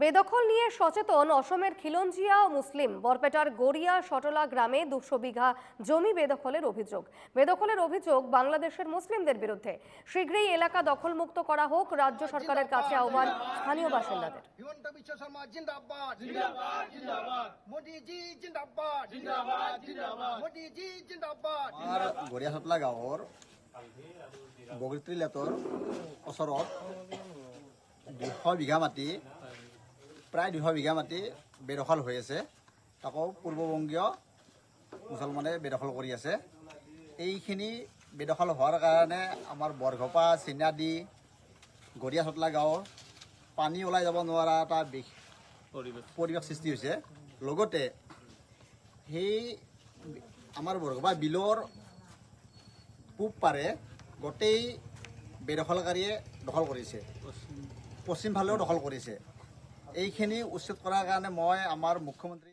বেদখল নিয়ে সচেতন অসমের খিলঞ্জিয়া মুসলিম। বরপেটার গড়িয়া সটলা গ্রামে দুশো বিঘা জমি বেদখলের অভিযোগ। বেদখলের অভিযোগ বাংলাদেশের মুসলিমদের বিরুদ্ধে। শীঘ্রই এলাকা দখলমুক্ত করা হোক রাজ্য সরকারের কাছে আহ্বান স্থানীয় বাসিন্দাদের। গাঁৱৰ বগৰীত্ৰী লেটৰ ওচৰত দুশ বিঘা মাটি প্ৰায় দুশ বিঘা মাটি বেদখল হৈ আছে। তাকো পূৰ্ববংগীয় মুছলমানে বেদখল কৰি আছে। এইখিনি বেদখল হোৱাৰ কাৰণে আমাৰ বৰঘপা চিনাদি গৰিয়াচতলা গাঁৱৰ পানী ওলাই যাব নোৱাৰা এটা বিষ- পৰিৱেশ সৃষ্টি হৈছে। লগতে সেই আমাৰ বৰঘপা বিলৰ পূব পাৰে গোটেই বেদখলকাৰীয়ে দখল কৰিছে। পশ্চিম ফালেও দখল কৰিছে। এইখিনি উচ্ছেদ কৰাৰ কাৰণে মই আমাৰ মুখ্যমন্ত্ৰী